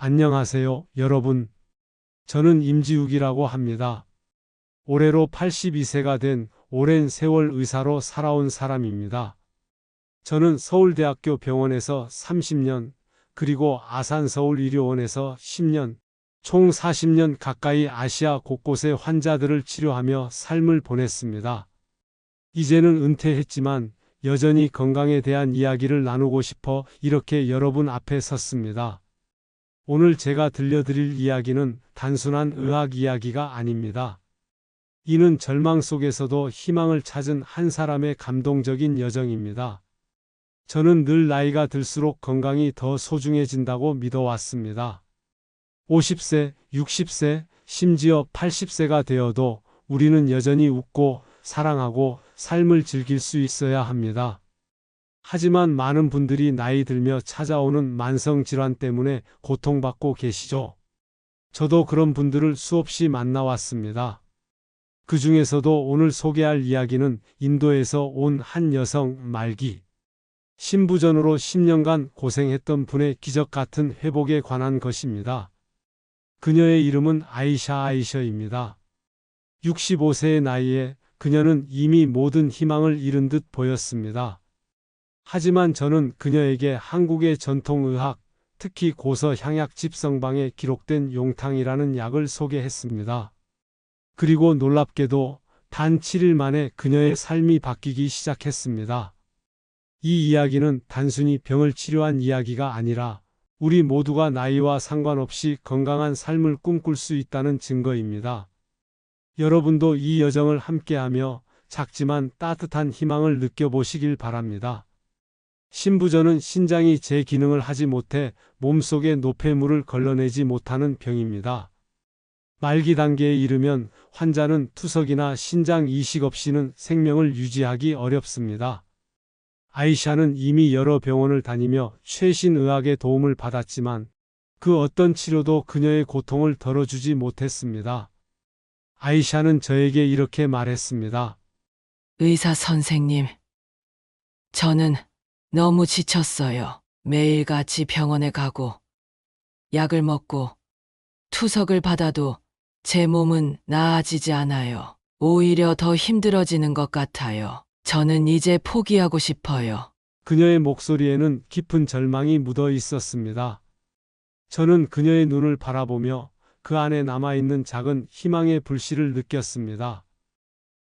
안녕하세요, 여러분. 저는 임지욱이라고 합니다. 올해로 82세가 된 오랜 세월 의사로 살아온 사람입니다. 저는 서울대학교 병원에서 30년, 그리고 아산서울의료원에서 10년, 총 40년 가까이 아시아 곳곳의 환자들을 치료하며 삶을 보냈습니다. 이제는 은퇴했지만 여전히 건강에 대한 이야기를 나누고 싶어 이렇게 여러분 앞에 섰습니다. 오늘 제가 들려드릴 이야기는 단순한 의학 이야기가 아닙니다. 이는 절망 속에서도 희망을 찾은 한 사람의 감동적인 여정입니다. 저는 늘 나이가 들수록 건강이 더 소중해진다고 믿어왔습니다. 50세, 60세, 심지어 80세가 되어도 우리는 여전히 웃고 사랑하고 삶을 즐길 수 있어야 합니다. 하지만 많은 분들이 나이 들며 찾아오는 만성질환 때문에 고통받고 계시죠. 저도 그런 분들을 수없이 만나왔습니다. 그 중에서도 오늘 소개할 이야기는 인도에서 온 한 여성 말기. 신부전으로 10년간 고생했던 분의 기적 같은 회복에 관한 것입니다. 그녀의 이름은 아이샤 아이셔입니다. 65세의 나이에 그녀는 이미 모든 희망을 잃은 듯 보였습니다. 하지만 저는 그녀에게 한국의 전통의학, 특히 고서 향약 집성방에 기록된 용탕이라는 약을 소개했습니다. 그리고 놀랍게도 단 7일 만에 그녀의 삶이 바뀌기 시작했습니다. 이 이야기는 단순히 병을 치료한 이야기가 아니라 우리 모두가 나이와 상관없이 건강한 삶을 꿈꿀 수 있다는 증거입니다. 여러분도 이 여정을 함께하며 작지만 따뜻한 희망을 느껴보시길 바랍니다. 신부전은 신장이 제 기능을 하지 못해 몸속에 노폐물을 걸러내지 못하는 병입니다. 말기 단계에 이르면 환자는 투석이나 신장 이식 없이는 생명을 유지하기 어렵습니다. 아이샤는 이미 여러 병원을 다니며 최신 의학의 도움을 받았지만 그 어떤 치료도 그녀의 고통을 덜어주지 못했습니다. 아이샤는 저에게 이렇게 말했습니다. 의사 선생님, 저는 너무 지쳤어요. 매일같이 병원에 가고, 약을 먹고, 투석을 받아도 제 몸은 나아지지 않아요. 오히려 더 힘들어지는 것 같아요. 저는 이제 포기하고 싶어요. 그녀의 목소리에는 깊은 절망이 묻어 있었습니다. 저는 그녀의 눈을 바라보며 그 안에 남아있는 작은 희망의 불씨를 느꼈습니다.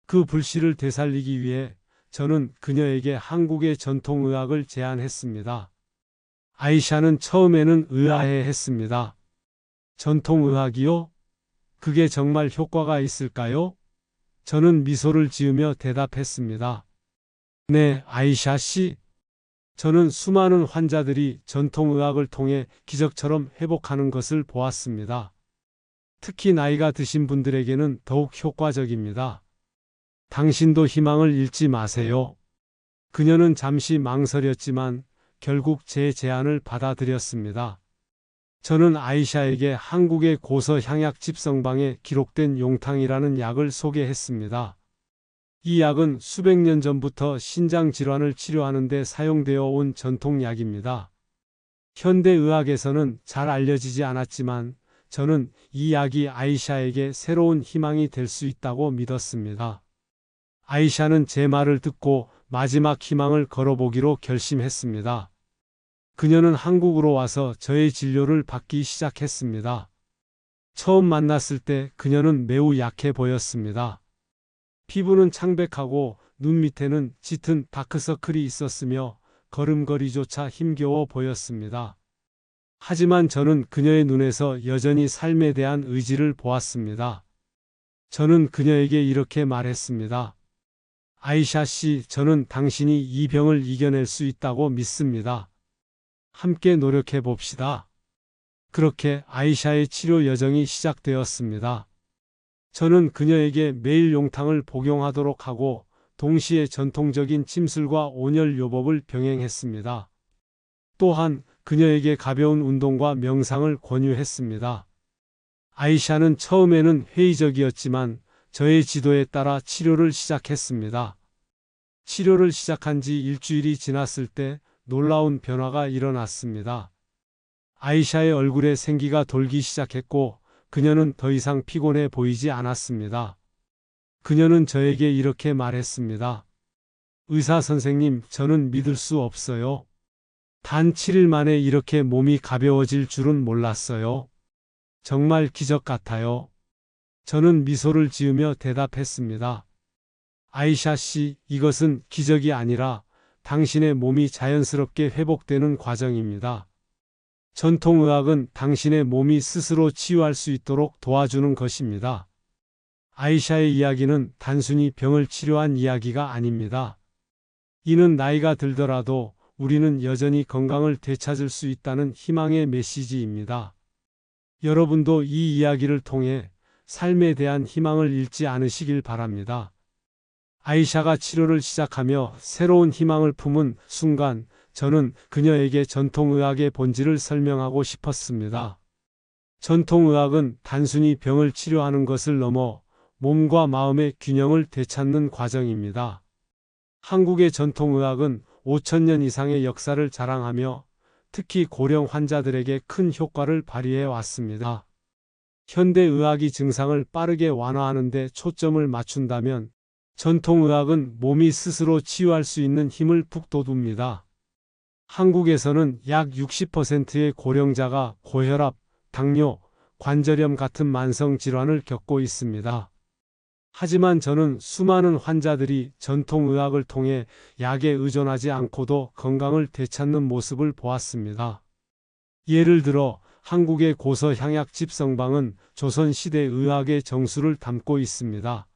그 불씨를 되살리기 위해 저는 그녀에게 한국의 전통의학을 제안했습니다. 아이샤는 처음에는 의아해 했습니다. 전통의학이요? 그게 정말 효과가 있을까요? 저는 미소를 지으며 대답했습니다. 네, 아이샤 씨. 저는 수많은 환자들이 전통의학을 통해 기적처럼 회복하는 것을 보았습니다. 특히 나이가 드신 분들에게는 더욱 효과적입니다. 당신도 희망을 잃지 마세요. 그녀는 잠시 망설였지만 결국 제 제안을 받아들였습니다. 저는 아이샤에게 한국의 고서 향약 집 성방에 기록된 용탕이라는 약을 소개했습니다. 이 약은 수백 년 전부터 신장 질환을 치료하는 데 사용되어 온 전통약입니다. 현대의학에서는 잘 알려지지 않았지만 저는 이 약이 아이샤에게 새로운 희망이 될 수 있다고 믿었습니다. 아이샤는 제 말을 듣고 마지막 희망을 걸어보기로 결심했습니다. 그녀는 한국으로 와서 저의 진료를 받기 시작했습니다. 처음 만났을 때 그녀는 매우 약해 보였습니다. 피부는 창백하고 눈 밑에는 짙은 다크서클이 있었으며 걸음걸이조차 힘겨워 보였습니다. 하지만 저는 그녀의 눈에서 여전히 삶에 대한 의지를 보았습니다. 저는 그녀에게 이렇게 말했습니다. 아이샤 씨, 저는 당신이 이 병을 이겨낼 수 있다고 믿습니다. 함께 노력해 봅시다. 그렇게 아이샤의 치료 여정이 시작되었습니다. 저는 그녀에게 매일 용탕을 복용하도록 하고 동시에 전통적인 침술과 온열 요법을 병행했습니다. 또한 그녀에게 가벼운 운동과 명상을 권유했습니다. 아이샤는 처음에는 회의적이었지만 저의 지도에 따라 치료를 시작했습니다. 치료를 시작한 지 일주일이 지났을 때 놀라운 변화가 일어났습니다. 아이샤의 얼굴에 생기가 돌기 시작했고 그녀는 더 이상 피곤해 보이지 않았습니다. 그녀는 저에게 이렇게 말했습니다. 의사 선생님, 저는 믿을 수 없어요. 단 7일 만에 이렇게 몸이 가벼워질 줄은 몰랐어요. 정말 기적 같아요. 저는 미소를 지으며 대답했습니다. 아이샤 씨, 이것은 기적이 아니라 당신의 몸이 자연스럽게 회복되는 과정입니다. 전통의학은 당신의 몸이 스스로 치유할 수 있도록 도와주는 것입니다. 아이샤의 이야기는 단순히 병을 치료한 이야기가 아닙니다. 이는 나이가 들더라도 우리는 여전히 건강을 되찾을 수 있다는 희망의 메시지입니다. 여러분도 이 이야기를 통해 삶에 대한 희망을 잃지 않으시길 바랍니다. 아이샤가 치료를 시작하며 새로운 희망을 품은 순간 저는 그녀에게 전통의학의 본질을 설명하고 싶었습니다. 전통의학은 단순히 병을 치료하는 것을 넘어 몸과 마음의 균형을 되찾는 과정입니다. 한국의 전통의학은 5천년 이상의 역사를 자랑하며 특히 고령 환자들에게 큰 효과를 발휘해 왔습니다. 현대의학이 증상을 빠르게 완화하는 데 초점을 맞춘다면 전통의학은 몸이 스스로 치유할 수 있는 힘을 북돋웁니다. 한국에서는 약 60%의 고령자가 고혈압, 당뇨, 관절염 같은 만성 질환을 겪고 있습니다. 하지만 저는 수많은 환자들이 전통의학을 통해 약에 의존하지 않고도 건강을 되찾는 모습을 보았습니다. 예를 들어 한국의 고서 향약 집 성방은 조선시대 의학의 정수를 담고 있습니다.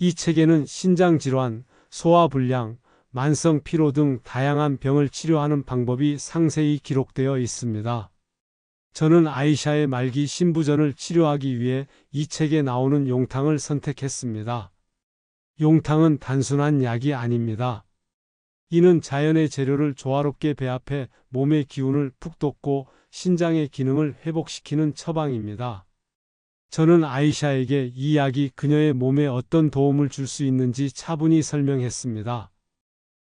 이 책에는 신장질환, 소화불량, 만성 피로 등 다양한 병을 치료하는 방법이 상세히 기록되어 있습니다. 저는 아이샤의 말기 신부전을 치료하기 위해 이 책에 나오는 용탕을 선택했습니다. 용탕은 단순한 약이 아닙니다. 이는 자연의 재료를 조화롭게 배합해 몸의 기운을 푹 돋고 신장의 기능을 회복시키는 처방입니다. 저는 아이샤에게 이 약이 그녀의 몸에 어떤 도움을 줄 수 있는지 차분히 설명했습니다.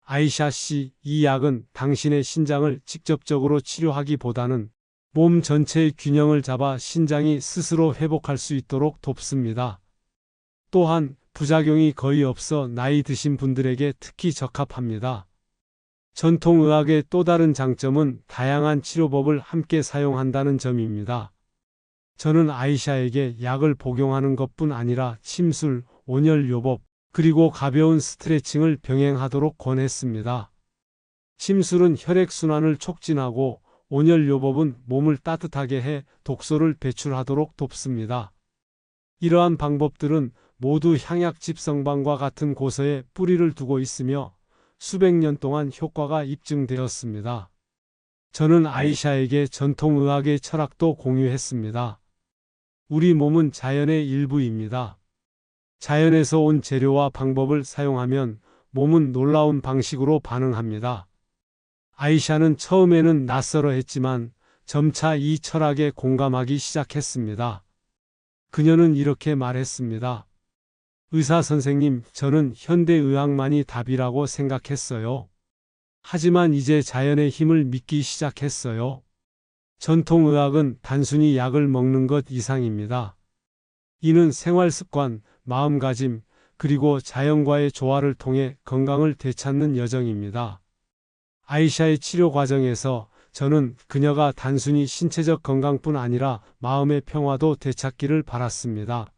아이샤 씨, 이 약은 당신의 신장을 직접적으로 치료하기보다는 몸 전체의 균형을 잡아 신장이 스스로 회복할 수 있도록 돕습니다. 또한 부작용이 거의 없어 나이 드신 분들에게 특히 적합합니다. 전통의학의 또 다른 장점은 다양한 치료법을 함께 사용한다는 점입니다. 저는 아이샤에게 약을 복용하는 것뿐 아니라 침술, 온열요법, 그리고 가벼운 스트레칭을 병행하도록 권했습니다. 침술은 혈액순환을 촉진하고 온열요법은 몸을 따뜻하게 해 독소를 배출하도록 돕습니다. 이러한 방법들은 모두 향약 집성방과 같은 고서에 뿌리를 두고 있으며 수백 년 동안 효과가 입증되었습니다. 저는 아이샤에게 전통의학의 철학도 공유했습니다. 우리 몸은 자연의 일부입니다. 자연에서 온 재료와 방법을 사용하면 몸은 놀라운 방식으로 반응합니다. 아이샤는 처음에는 낯설어 했지만 점차 이 철학에 공감하기 시작했습니다. 그녀는 이렇게 말했습니다. 의사 선생님, 저는 현대의학만이 답이라고 생각했어요. 하지만 이제 자연의 힘을 믿기 시작했어요. 전통의학은 단순히 약을 먹는 것 이상입니다. 이는 생활 습관, 마음가짐, 그리고 자연과의 조화를 통해 건강을 되찾는 여정입니다. 아이샤의 치료 과정에서 저는 그녀가 단순히 신체적 건강뿐 아니라 마음의 평화도 되찾기를 바랐습니다.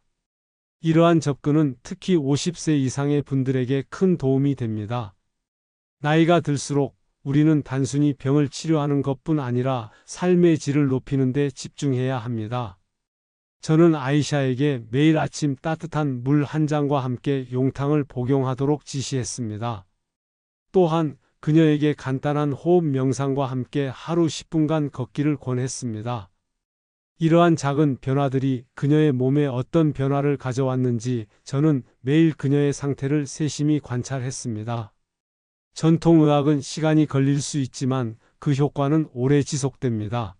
이러한 접근은 특히 50세 이상의 분들에게 큰 도움이 됩니다. 나이가 들수록 우리는 단순히 병을 치료하는 것뿐 아니라 삶의 질을 높이는 데 집중해야 합니다. 저는 아이샤에게 매일 아침 따뜻한 물 한 잔과 함께 용탕을 복용하도록 지시했습니다. 또한 그녀에게 간단한 호흡 명상과 함께 하루 10분간 걷기를 권했습니다. 이러한 작은 변화들이 그녀의 몸에 어떤 변화를 가져왔는지 저는 매일 그녀의 상태를 세심히 관찰했습니다. 전통의학은 시간이 걸릴 수 있지만 그 효과는 오래 지속됩니다.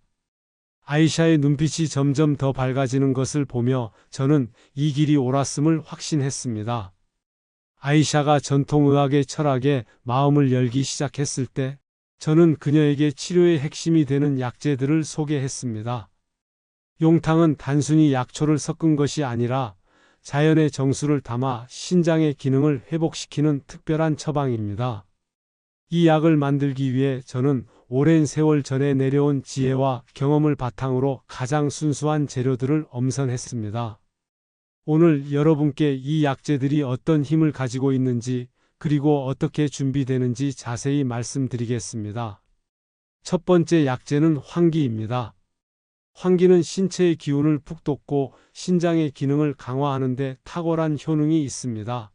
아이샤의 눈빛이 점점 더 밝아지는 것을 보며 저는 이 길이 옳았음을 확신했습니다. 아이샤가 전통의학의 철학에 마음을 열기 시작했을 때 저는 그녀에게 치료의 핵심이 되는 약재들을 소개했습니다. 용탕은 단순히 약초를 섞은 것이 아니라 자연의 정수를 담아 신장의 기능을 회복시키는 특별한 처방입니다. 이 약을 만들기 위해 저는 오랜 세월 전에 내려온 지혜와 경험을 바탕으로 가장 순수한 재료들을 엄선했습니다. 오늘 여러분께 이 약재들이 어떤 힘을 가지고 있는지 그리고 어떻게 준비되는지 자세히 말씀드리겠습니다. 첫 번째 약재는 황기입니다. 황기는 신체의 기운을 푹 돋고 신장의 기능을 강화하는 데 탁월한 효능이 있습니다.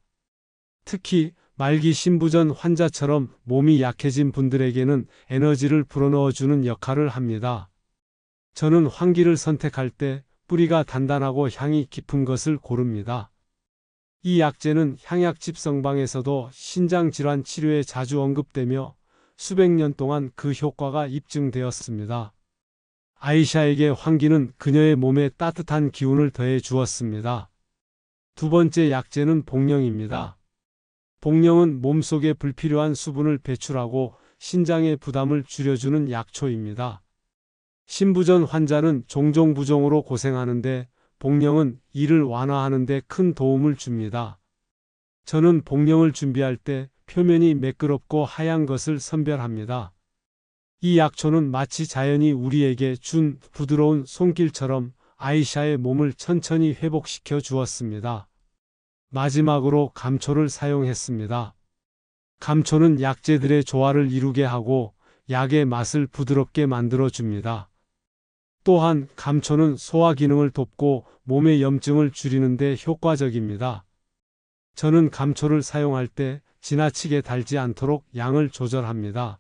특히 말기 신부전 환자처럼 몸이 약해진 분들에게는 에너지를 불어넣어주는 역할을 합니다. 저는 황기를 선택할 때 뿌리가 단단하고 향이 깊은 것을 고릅니다. 이 약재는 향약집 성방에서도 신장 질환 치료에 자주 언급되며 수백 년 동안 그 효과가 입증되었습니다. 아이샤에게 황기는 그녀의 몸에 따뜻한 기운을 더해 주었습니다. 두 번째 약재는 복령입니다. 복령은 몸속에 불필요한 수분을 배출하고 신장의 부담을 줄여주는 약초입니다. 신부전 환자는 종종 부종으로 고생하는데 복령은 이를 완화하는 데 큰 도움을 줍니다. 저는 복령을 준비할 때 표면이 매끄럽고 하얀 것을 선별합니다. 이 약초는 마치 자연이 우리에게 준 부드러운 손길처럼 아이샤의 몸을 천천히 회복시켜 주었습니다. 마지막으로 감초를 사용했습니다. 감초는 약재들의 조화를 이루게 하고 약의 맛을 부드럽게 만들어 줍니다. 또한 감초는 소화 기능을 돕고 몸의 염증을 줄이는 데 효과적입니다. 저는 감초를 사용할 때 지나치게 달지 않도록 양을 조절합니다.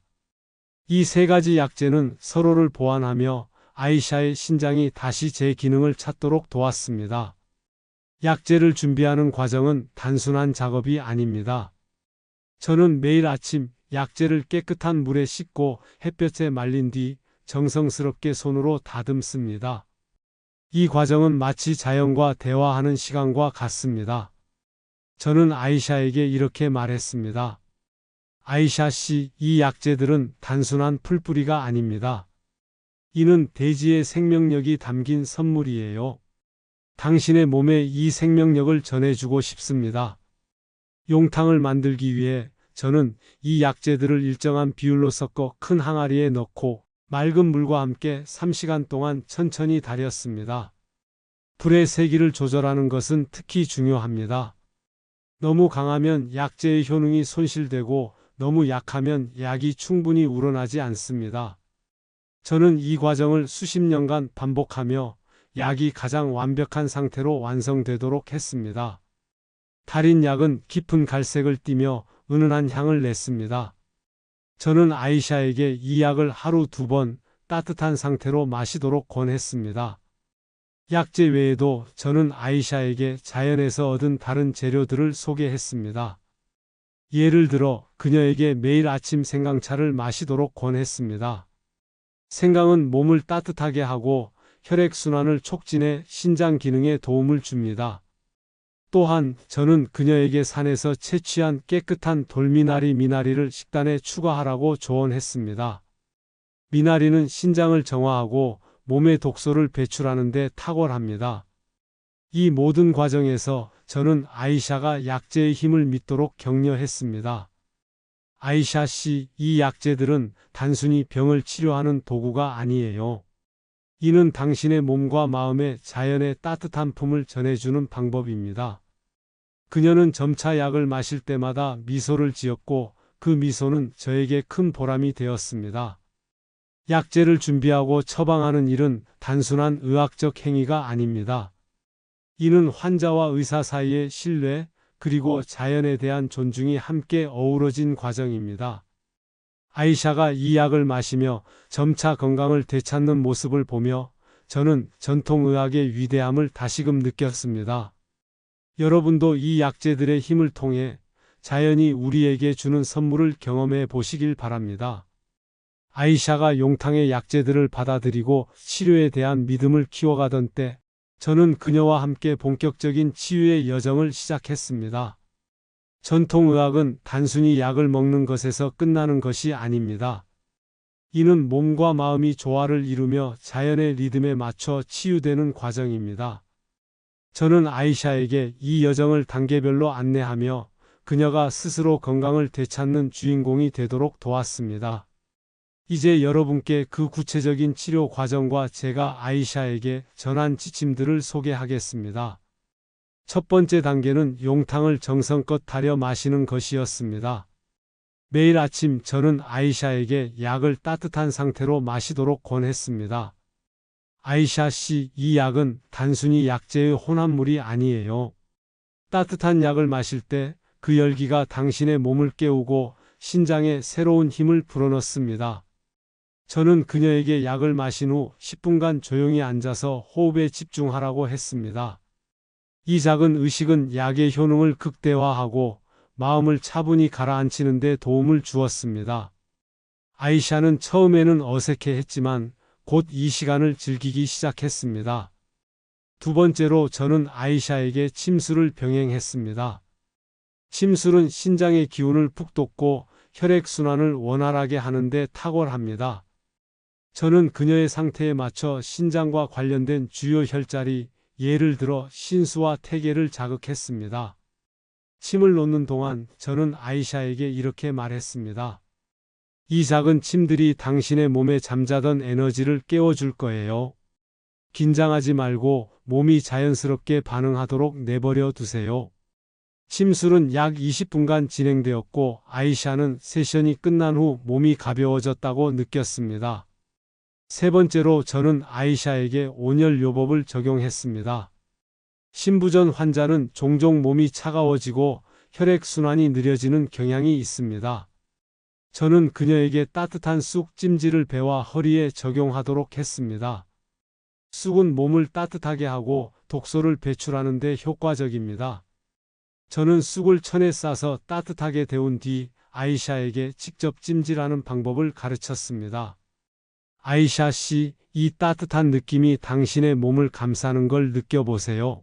이 세 가지 약재는 서로를 보완하며 아이샤의 신장이 다시 제 기능을 찾도록 도왔습니다. 약재를 준비하는 과정은 단순한 작업이 아닙니다. 저는 매일 아침 약재를 깨끗한 물에 씻고 햇볕에 말린 뒤 정성스럽게 손으로 다듬습니다. 이 과정은 마치 자연과 대화하는 시간과 같습니다. 저는 아이샤에게 이렇게 말했습니다. 아이샤 씨, 이 약재들은 단순한 풀뿌리가 아닙니다. 이는 대지의 생명력이 담긴 선물이에요. 당신의 몸에 이 생명력을 전해주고 싶습니다. 용탕을 만들기 위해 저는 이 약재들을 일정한 비율로 섞어 큰 항아리에 넣고 맑은 물과 함께 3시간 동안 천천히 달였습니다. 불의 세기를 조절하는 것은 특히 중요합니다. 너무 강하면 약재의 효능이 손실되고 너무 약하면 약이 충분히 우러나지 않습니다. 저는 이 과정을 수십 년간 반복하며 약이 가장 완벽한 상태로 완성되도록 했습니다. 달인 약은 깊은 갈색을 띠며 은은한 향을 냈습니다. 저는 아이샤에게 이 약을 하루 두 번 따뜻한 상태로 마시도록 권했습니다. 약재 외에도 저는 아이샤에게 자연에서 얻은 다른 재료들을 소개했습니다. 예를 들어 그녀에게 매일 아침 생강차를 마시도록 권했습니다. 생강은 몸을 따뜻하게 하고 혈액순환을 촉진해 신장 기능에 도움을 줍니다. 또한 저는 그녀에게 산에서 채취한 깨끗한 돌미나리 미나리를 식단에 추가하라고 조언했습니다. 미나리는 신장을 정화하고 몸의 독소를 배출하는 데 탁월합니다. 이 모든 과정에서 저는 아이샤가 약재의 힘을 믿도록 격려했습니다. 아이샤 씨, 이 약재들은 단순히 병을 치료하는 도구가 아니에요. 이는 당신의 몸과 마음에 자연의 따뜻한 품을 전해주는 방법입니다. 그녀는 점차 약을 마실 때마다 미소를 지었고 그 미소는 저에게 큰 보람이 되었습니다. 약재를 준비하고 처방하는 일은 단순한 의학적 행위가 아닙니다. 이는 환자와 의사 사이의 신뢰, 그리고 자연에 대한 존중이 함께 어우러진 과정입니다. 아이샤가 이 약을 마시며 점차 건강을 되찾는 모습을 보며 저는 전통의학의 위대함을 다시금 느꼈습니다. 여러분도 이 약재들의 힘을 통해 자연이 우리에게 주는 선물을 경험해 보시길 바랍니다. 아이샤가 용탕의 약재들을 받아들이고 치료에 대한 믿음을 키워가던 때 저는 그녀와 함께 본격적인 치유의 여정을 시작했습니다. 전통의학은 단순히 약을 먹는 것에서 끝나는 것이 아닙니다. 이는 몸과 마음이 조화를 이루며 자연의 리듬에 맞춰 치유되는 과정입니다. 저는 아이샤에게 이 여정을 단계별로 안내하며 그녀가 스스로 건강을 되찾는 주인공이 되도록 도왔습니다. 이제 여러분께 그 구체적인 치료 과정과 제가 아이샤에게 전한 지침들을 소개하겠습니다. 첫 번째 단계는 용탕을 정성껏 달여 마시는 것이었습니다. 매일 아침 저는 아이샤에게 약을 따뜻한 상태로 마시도록 권했습니다. 아이샤 씨, 이 약은 단순히 약재의 혼합물이 아니에요. 따뜻한 약을 마실 때 그 열기가 당신의 몸을 깨우고 신장에 새로운 힘을 불어넣습니다. 저는 그녀에게 약을 마신 후 10분간 조용히 앉아서 호흡에 집중하라고 했습니다. 이 작은 의식은 약의 효능을 극대화하고 마음을 차분히 가라앉히는 데 도움을 주었습니다. 아이샤는 처음에는 어색해 했지만 곧 이 시간을 즐기기 시작했습니다. 두 번째로 저는 아이샤에게 침술을 병행했습니다. 침술은 신장의 기운을 푹 돋고 혈액순환을 원활하게 하는데 탁월합니다. 저는 그녀의 상태에 맞춰 신장과 관련된 주요 혈자리, 예를 들어 신수와 태계를 자극했습니다. 침을 놓는 동안 저는 아이샤에게 이렇게 말했습니다. 이 작은 침들이 당신의 몸에 잠자던 에너지를 깨워줄 거예요. 긴장하지 말고 몸이 자연스럽게 반응하도록 내버려 두세요. 침술은 약 20분간 진행되었고 아이샤는 세션이 끝난 후 몸이 가벼워졌다고 느꼈습니다. 세 번째로 저는 아이샤에게 온열 요법을 적용했습니다. 신부전 환자는 종종 몸이 차가워지고 혈액순환이 느려지는 경향이 있습니다. 저는 그녀에게 따뜻한 쑥 찜질을 배와 허리에 적용하도록 했습니다. 쑥은 몸을 따뜻하게 하고 독소를 배출하는 데 효과적입니다. 저는 쑥을 천에 싸서 따뜻하게 데운 뒤 아이샤에게 직접 찜질하는 방법을 가르쳤습니다. 아이샤 씨, 이 따뜻한 느낌이 당신의 몸을 감싸는 걸 느껴보세요.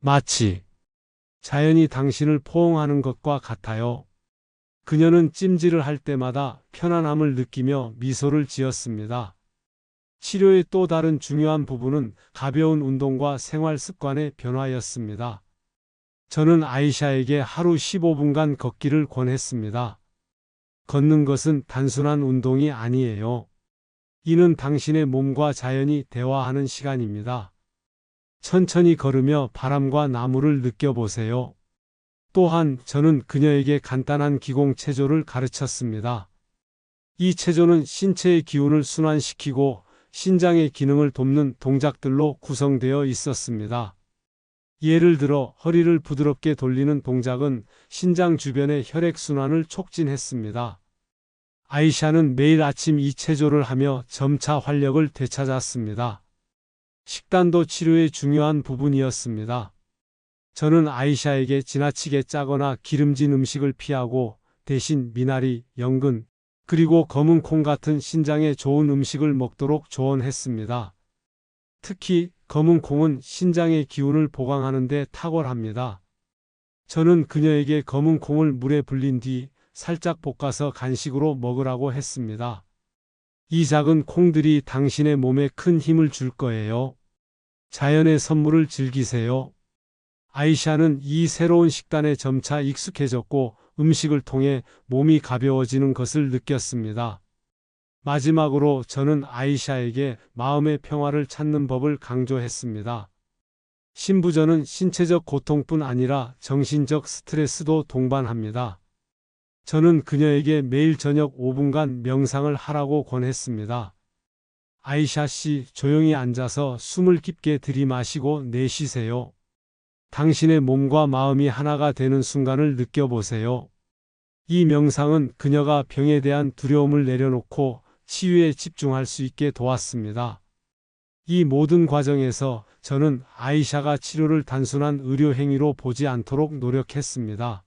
마치 자연이 당신을 포옹하는 것과 같아요. 그녀는 찜질을 할 때마다 편안함을 느끼며 미소를 지었습니다. 치료의 또 다른 중요한 부분은 가벼운 운동과 생활 습관의 변화였습니다. 저는 아이샤에게 하루 15분간 걷기를 권했습니다. 걷는 것은 단순한 운동이 아니에요. 이는 당신의 몸과 자연이 대화하는 시간입니다. 천천히 걸으며 바람과 나무를 느껴보세요. 또한 저는 그녀에게 간단한 기공 체조를 가르쳤습니다. 이 체조는 신체의 기운을 순환시키고 신장의 기능을 돕는 동작들로 구성되어 있었습니다. 예를 들어 허리를 부드럽게 돌리는 동작은 신장 주변의 혈액순환을 촉진했습니다. 아이샤는 매일 아침 이 체조를 하며 점차 활력을 되찾았습니다. 식단도 치료의 중요한 부분이었습니다. 저는 아이샤에게 지나치게 짜거나 기름진 음식을 피하고 대신 미나리, 연근, 그리고 검은 콩 같은 신장에 좋은 음식을 먹도록 조언했습니다. 특히 검은 콩은 신장의 기운을 보강하는 데 탁월합니다. 저는 그녀에게 검은 콩을 물에 불린 뒤 살짝 볶아서 간식으로 먹으라고 했습니다. 이 작은 콩들이 당신의 몸에 큰 힘을 줄 거예요. 자연의 선물을 즐기세요. 아이샤는 이 새로운 식단에 점차 익숙해졌고 음식을 통해 몸이 가벼워지는 것을 느꼈습니다. 마지막으로 저는 아이샤에게 마음의 평화를 찾는 법을 강조했습니다. 신부전은 신체적 고통뿐 아니라 정신적 스트레스도 동반합니다. 저는 그녀에게 매일 저녁 5분간 명상을 하라고 권했습니다. 아이샤 씨, 조용히 앉아서 숨을 깊게 들이마시고 내쉬세요. 당신의 몸과 마음이 하나가 되는 순간을 느껴보세요. 이 명상은 그녀가 병에 대한 두려움을 내려놓고 치유에 집중할 수 있게 도왔습니다. 이 모든 과정에서 저는 아이샤가 치료를 단순한 의료 행위로 보지 않도록 노력했습니다.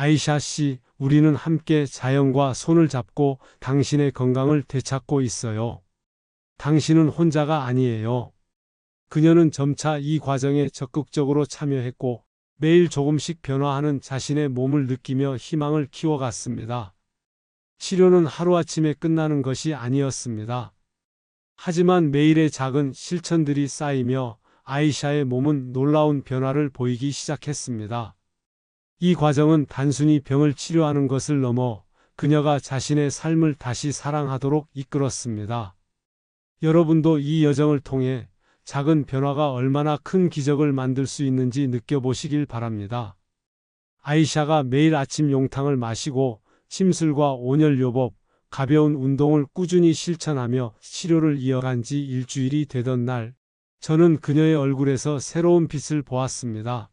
아이샤 씨, 우리는 함께 자연과 손을 잡고 당신의 건강을 되찾고 있어요. 당신은 혼자가 아니에요. 그녀는 점차 이 과정에 적극적으로 참여했고 매일 조금씩 변화하는 자신의 몸을 느끼며 희망을 키워갔습니다. 치료는 하루아침에 끝나는 것이 아니었습니다. 하지만 매일의 작은 실천들이 쌓이며 아이샤의 몸은 놀라운 변화를 보이기 시작했습니다. 이 과정은 단순히 병을 치료하는 것을 넘어 그녀가 자신의 삶을 다시 사랑하도록 이끌었습니다. 여러분도 이 여정을 통해 작은 변화가 얼마나 큰 기적을 만들 수 있는지 느껴보시길 바랍니다. 아이샤가 매일 아침 용탕을 마시고 침술과 온열요법, 가벼운 운동을 꾸준히 실천하며 치료를 이어간 지 일주일이 되던 날, 저는 그녀의 얼굴에서 새로운 빛을 보았습니다.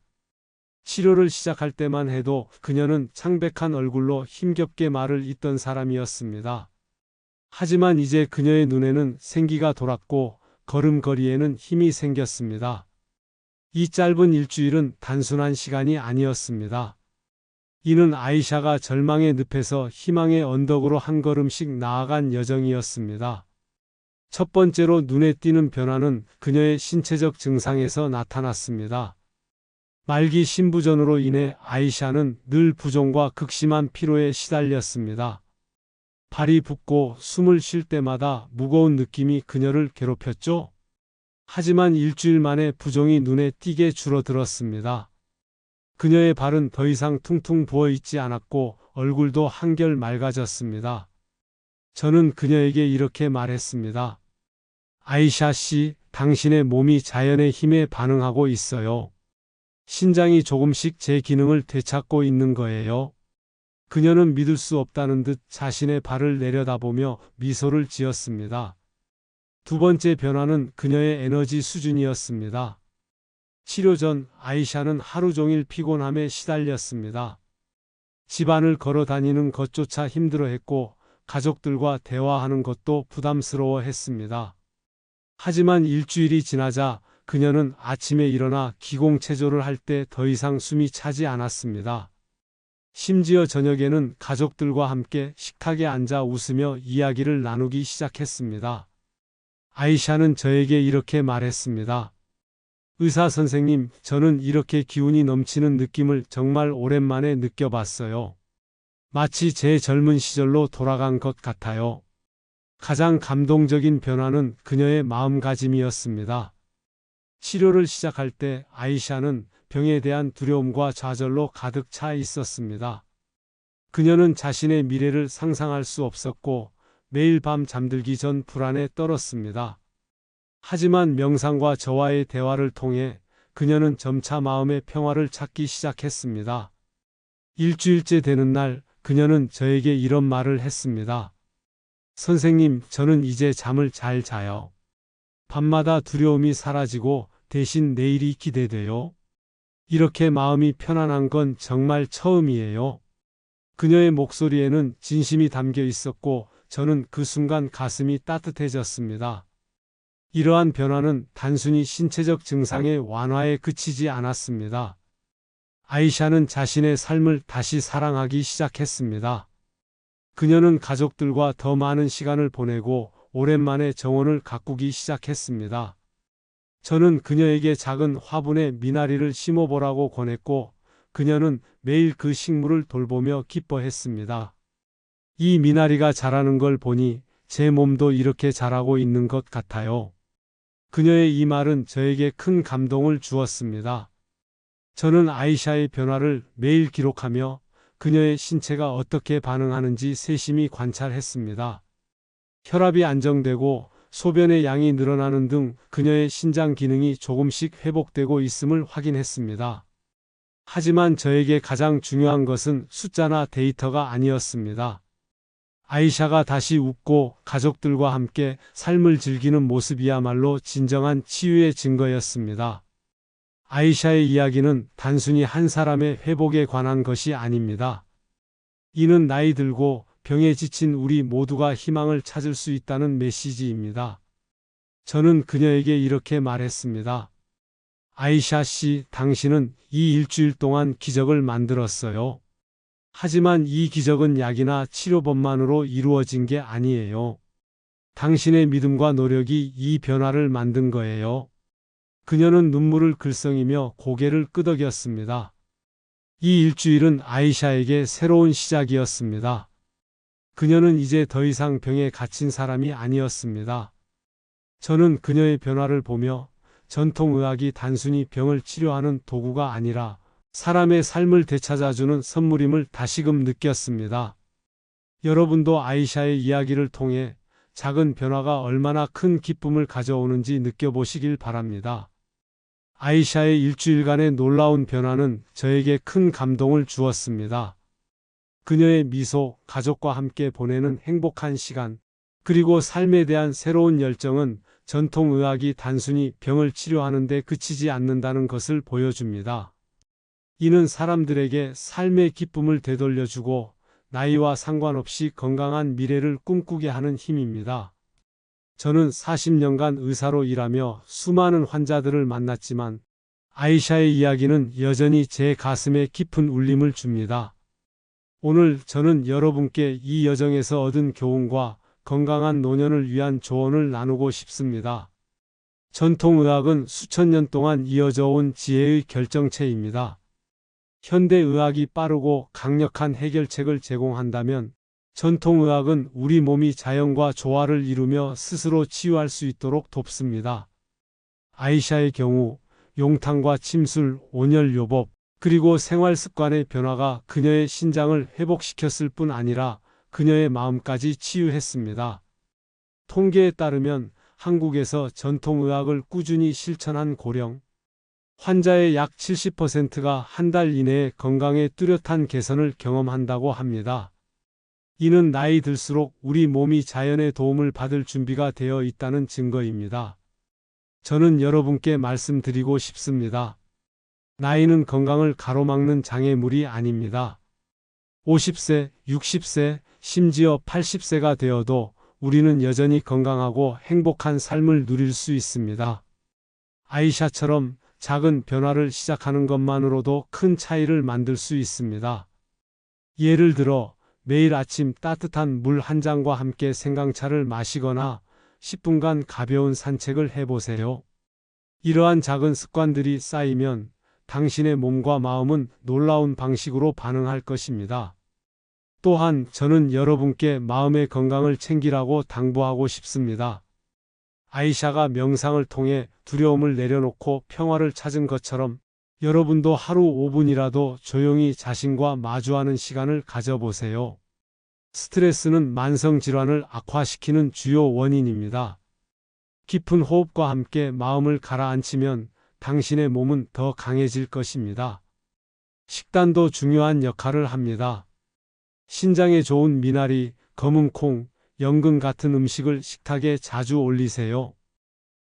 치료를 시작할 때만 해도 그녀는 창백한 얼굴로 힘겹게 말을 잇던 사람이었습니다. 하지만 이제 그녀의 눈에는 생기가 돌았고 걸음걸이에는 힘이 생겼습니다. 이 짧은 일주일은 단순한 시간이 아니었습니다. 이는 아이샤가 절망의 늪에서 희망의 언덕으로 한 걸음씩 나아간 여정이었습니다. 첫 번째로 눈에 띄는 변화는 그녀의 신체적 증상에서 나타났습니다. 말기 신부전으로 인해 아이샤는 늘 부종과 극심한 피로에 시달렸습니다. 발이 붓고 숨을 쉴 때마다 무거운 느낌이 그녀를 괴롭혔죠. 하지만 일주일 만에 부종이 눈에 띄게 줄어들었습니다. 그녀의 발은 더 이상 퉁퉁 부어 있지 않았고 얼굴도 한결 맑아졌습니다. 저는 그녀에게 이렇게 말했습니다. 아이샤 씨, 당신의 몸이 자연의 힘에 반응하고 있어요. 신장이 조금씩 제 기능을 되찾고 있는 거예요. 그녀는 믿을 수 없다는 듯 자신의 발을 내려다보며 미소를 지었습니다. 두 번째 변화는 그녀의 에너지 수준이었습니다. 치료 전 아이샤는 하루 종일 피곤함에 시달렸습니다. 집안을 걸어 다니는 것조차 힘들어했고 가족들과 대화하는 것도 부담스러워 했습니다. 하지만 일주일이 지나자 그녀는 아침에 일어나 기공체조를 할 때 더 이상 숨이 차지 않았습니다. 심지어 저녁에는 가족들과 함께 식탁에 앉아 웃으며 이야기를 나누기 시작했습니다. 아이샤는 저에게 이렇게 말했습니다. 의사 선생님, 저는 이렇게 기운이 넘치는 느낌을 정말 오랜만에 느껴봤어요. 마치 제 젊은 시절로 돌아간 것 같아요. 가장 감동적인 변화는 그녀의 마음가짐이었습니다. 치료를 시작할 때 아이샤는 병에 대한 두려움과 좌절로 가득 차 있었습니다. 그녀는 자신의 미래를 상상할 수 없었고 매일 밤 잠들기 전 불안에 떨었습니다. 하지만 명상과 저와의 대화를 통해 그녀는 점차 마음의 평화를 찾기 시작했습니다. 일주일째 되는 날 그녀는 저에게 이런 말을 했습니다. 선생님, 저는 이제 잠을 잘 자요. 밤마다 두려움이 사라지고 대신 내일이 기대돼요. 이렇게 마음이 편안한 건 정말 처음이에요. 그녀의 목소리에는 진심이 담겨 있었고 저는 그 순간 가슴이 따뜻해졌습니다. 이러한 변화는 단순히 신체적 증상의 완화에 그치지 않았습니다. 아이샤는 자신의 삶을 다시 사랑하기 시작했습니다. 그녀는 가족들과 더 많은 시간을 보내고 오랜만에 정원을 가꾸기 시작했습니다. 저는 그녀에게 작은 화분에 미나리를 심어보라고 권했고 그녀는 매일 그 식물을 돌보며 기뻐했습니다. 이 미나리가 자라는 걸 보니 제 몸도 이렇게 자라고 있는 것 같아요. 그녀의 이 말은 저에게 큰 감동을 주었습니다. 저는 아이샤의 변화를 매일 기록하며 그녀의 신체가 어떻게 반응하는지 세심히 관찰했습니다. 혈압이 안정되고 소변의 양이 늘어나는 등 그녀의 신장 기능이 조금씩 회복되고 있음을 확인했습니다. 하지만 저에게 가장 중요한 것은 숫자나 데이터가 아니었습니다. 아이샤가 다시 웃고 가족들과 함께 삶을 즐기는 모습이야말로 진정한 치유의 증거였습니다. 아이샤의 이야기는 단순히 한 사람의 회복에 관한 것이 아닙니다. 이는 나이 들고 병에 지친 우리 모두가 희망을 찾을 수 있다는 메시지입니다. 저는 그녀에게 이렇게 말했습니다. 아이샤 씨, 당신은 이 일주일 동안 기적을 만들었어요. 하지만 이 기적은 약이나 치료법만으로 이루어진 게 아니에요. 당신의 믿음과 노력이 이 변화를 만든 거예요. 그녀는 눈물을 글썽이며 고개를 끄덕였습니다. 이 일주일은 아이샤에게 새로운 시작이었습니다. 그녀는 이제 더 이상 병에 갇힌 사람이 아니었습니다. 저는 그녀의 변화를 보며 전통의학이 단순히 병을 치료하는 도구가 아니라 사람의 삶을 되찾아주는 선물임을 다시금 느꼈습니다. 여러분도 아이샤의 이야기를 통해 작은 변화가 얼마나 큰 기쁨을 가져오는지 느껴보시길 바랍니다. 아이샤의 일주일간의 놀라운 변화는 저에게 큰 감동을 주었습니다. 그녀의 미소, 가족과 함께 보내는 행복한 시간, 그리고 삶에 대한 새로운 열정은 전통의학이 단순히 병을 치료하는 데 그치지 않는다는 것을 보여줍니다. 이는 사람들에게 삶의 기쁨을 되돌려주고 나이와 상관없이 건강한 미래를 꿈꾸게 하는 힘입니다. 저는 40년간 의사로 일하며 수많은 환자들을 만났지만 아이샤의 이야기는 여전히 제 가슴에 깊은 울림을 줍니다. 오늘 저는 여러분께 이 여정에서 얻은 교훈과 건강한 노년을 위한 조언을 나누고 싶습니다. 전통의학은 수천 년 동안 이어져 온 지혜의 결정체입니다. 현대의학이 빠르고 강력한 해결책을 제공한다면 전통의학은 우리 몸이 자연과 조화를 이루며 스스로 치유할 수 있도록 돕습니다. 아이샤의 경우 용탕과 침술, 온열요법, 그리고 생활 습관의 변화가 그녀의 신장을 회복시켰을 뿐 아니라 그녀의 마음까지 치유했습니다. 통계에 따르면 한국에서 전통의학을 꾸준히 실천한 고령, 환자의 약 70%가 한 달 이내에 건강에 뚜렷한 개선을 경험한다고 합니다. 이는 나이 들수록 우리 몸이 자연의 도움을 받을 준비가 되어 있다는 증거입니다. 저는 여러분께 말씀드리고 싶습니다. 나이는 건강을 가로막는 장애물이 아닙니다. 50세, 60세, 심지어 80세가 되어도 우리는 여전히 건강하고 행복한 삶을 누릴 수 있습니다. 아이샤처럼 작은 변화를 시작하는 것만으로도 큰 차이를 만들 수 있습니다. 예를 들어 매일 아침 따뜻한 물 한 잔과 함께 생강차를 마시거나 10분간 가벼운 산책을 해보세요. 이러한 작은 습관들이 쌓이면 당신의 몸과 마음은 놀라운 방식으로 반응할 것입니다. 또한 저는 여러분께 마음의 건강을 챙기라고 당부하고 싶습니다. 아이샤가 명상을 통해 두려움을 내려놓고 평화를 찾은 것처럼 여러분도 하루 5분이라도 조용히 자신과 마주하는 시간을 가져보세요. 스트레스는 만성 질환을 악화시키는 주요 원인입니다. 깊은 호흡과 함께 마음을 가라앉히면 당신의 몸은 더 강해질 것입니다. 식단도 중요한 역할을 합니다. 신장에 좋은 미나리, 검은 콩, 연근 같은 음식을 식탁에 자주 올리세요.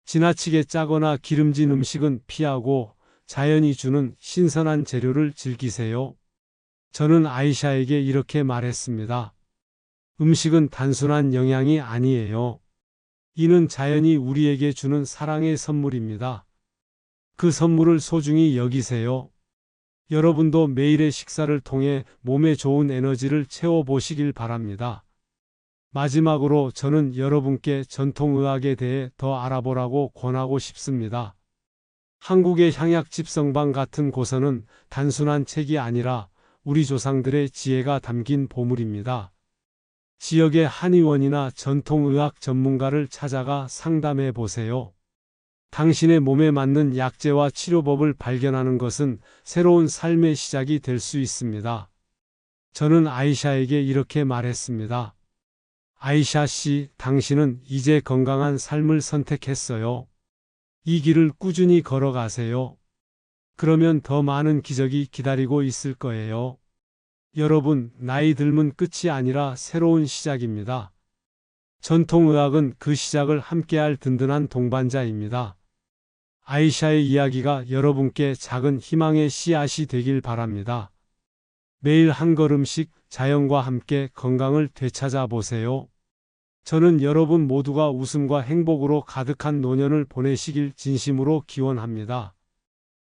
지나치게 짜거나 기름진 음식은 피하고 자연이 주는 신선한 재료를 즐기세요. 저는 아이샤에게 이렇게 말했습니다. 음식은 단순한 영양이 아니에요. 이는 자연이 우리에게 주는 사랑의 선물입니다. 그 선물을 소중히 여기세요. 여러분도 매일의 식사를 통해 몸에 좋은 에너지를 채워보시길 바랍니다. 마지막으로 저는 여러분께 전통의학에 대해 더 알아보라고 권하고 싶습니다. 한국의 향약 집 성방 같은 고서는 단순한 책이 아니라 우리 조상들의 지혜가 담긴 보물입니다. 지역의 한의원이나 전통의학 전문가를 찾아가 상담해 보세요. 당신의 몸에 맞는 약재와 치료법을 발견하는 것은 새로운 삶의 시작이 될 수 있습니다. 저는 아이샤에게 이렇게 말했습니다. 아이샤 씨, 당신은 이제 건강한 삶을 선택했어요. 이 길을 꾸준히 걸어가세요. 그러면 더 많은 기적이 기다리고 있을 거예요. 여러분, 나이 들면 끝이 아니라 새로운 시작입니다. 전통의학은 그 시작을 함께할 든든한 동반자입니다. 아이샤의 이야기가 여러분께 작은 희망의 씨앗이 되길 바랍니다. 매일 한 걸음씩 자연과 함께 건강을 되찾아 보세요. 저는 여러분 모두가 웃음과 행복으로 가득한 노년을 보내시길 진심으로 기원합니다.